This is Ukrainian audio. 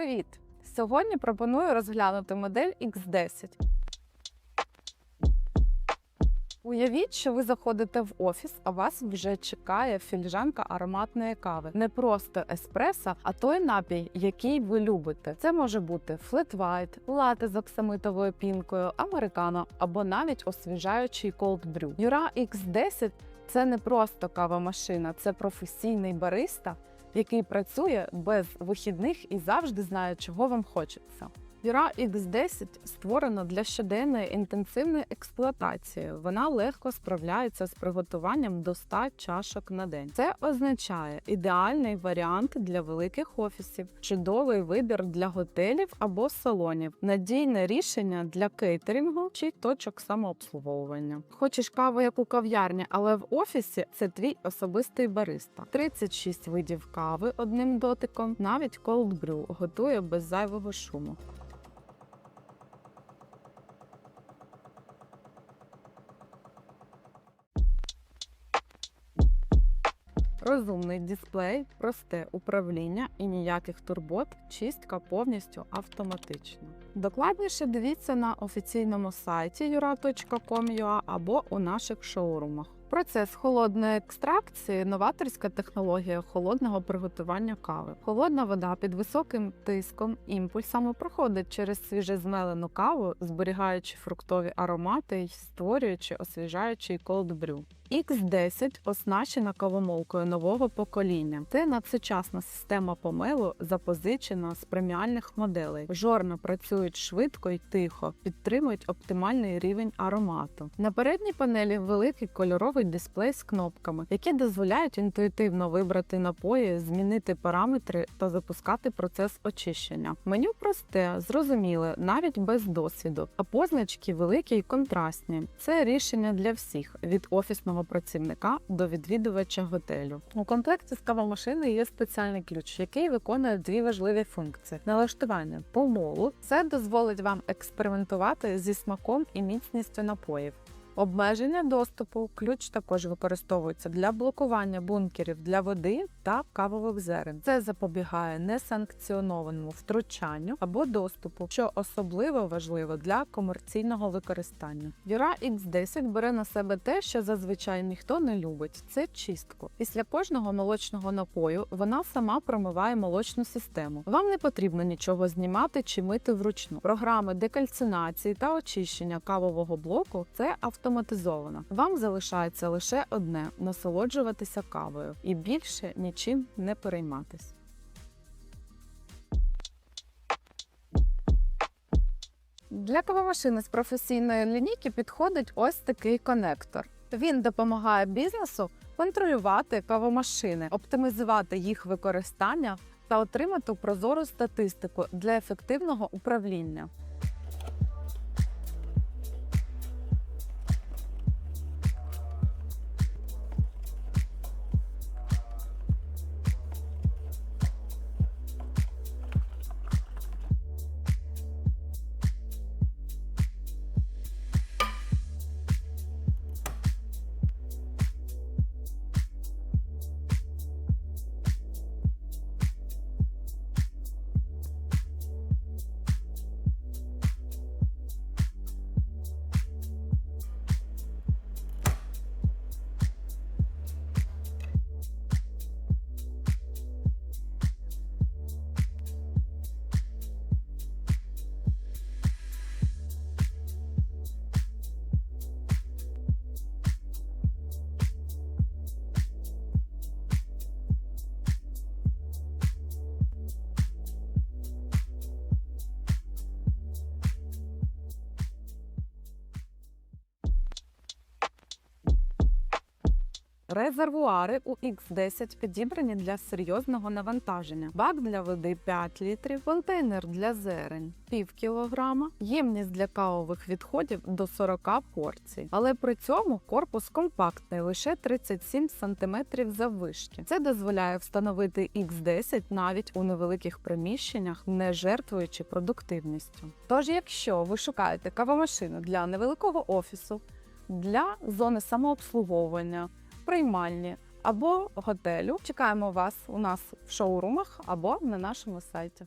Привіт! Сьогодні пропоную розглянути модель X10. Уявіть, що ви заходите в офіс, а вас вже чекає філіжанка ароматної кави. Не просто еспресо, а той напій, який ви любите. Це може бути флет вайт, лате з оксамитовою пінкою, американо або навіть освіжаючий cold brew. Юра X10 це не просто кавомашина, це професійний бариста, який працює без вихідних і завжди знає, чого вам хочеться. Юра X10 створена для щоденної інтенсивної експлуатації. Вона легко справляється з приготуванням до 100 чашок на день. Це означає ідеальний варіант для великих офісів, чудовий вибір для готелів або салонів, надійне рішення для кейтерінгу чи точок самообслуговування. Хочеш каву як у кав'ярні, але в офісі це твій особистий бариста. 36 видів кави одним дотиком, навіть cold brew готує без зайвого шуму. Розумний дисплей, просте управління і ніяких турбот, чистка повністю автоматична. Докладніше дивіться на офіційному сайті yura.com.ua або у наших шоурумах. Процес холодної екстракції новаторська технологія холодного приготування кави. Холодна вода під високим тиском імпульсами проходить через свіжезмелену каву, зберігаючи фруктові аромати і створюючи освіжаючий brew. X10 оснащена кавомолкою нового покоління. Це надсучасна система помилу, запозичена з преміальних моделей. Жорно працюють швидко і тихо, підтримують оптимальний рівень аромату. На передній панелі великий кольоровий дисплей з кнопками, які дозволяють інтуїтивно вибрати напої, змінити параметри та запускати процес очищення. Меню просте, зрозуміле, навіть без досвіду, а позначки великі й контрастні. Це рішення для всіх від офісного працівника до відвідувача готелю. У комплекті з кавомашини є спеціальний ключ, який виконує дві важливі функції: налаштування помолу. Це дозволить вам експериментувати зі смаком і міцністю напоїв. Обмеження доступу ключ також використовується для блокування бункерів для води та кавових зерен. Це запобігає несанкціонованому втручанню або доступу, що особливо важливо для комерційного використання. Юра X10 бере на себе те, що зазвичай ніхто не любить. Це чистку. Після кожного молочного напою вона сама промиває молочну систему. Вам не потрібно нічого знімати чи мити вручну. Програми декальцинації та очищення кавового блоку це автоматизовано. Вам залишається лише одне насолоджуватися кавою і більше нічим не перейматись. Для кавомашини з професійної лінійки підходить ось такий конектор. Він допомагає бізнесу контролювати кавомашини, оптимізувати їх використання та отримати прозору статистику для ефективного управління. Резервуари у X10 підібрані для серйозного навантаження. Бак для води 5 літрів, контейнер для зерень пів кілограма, ємність для кавових відходів до 40 порцій. Але при цьому корпус компактний, лише 37 см заввишки. Це дозволяє встановити X10 навіть у невеликих приміщеннях, не жертвуючи продуктивністю. Тож, якщо ви шукаєте кавомашину для невеликого офісу, для зони самообслуговування, приймальні або готелю. Чекаємо вас у нас в шоурумах або на нашому сайті.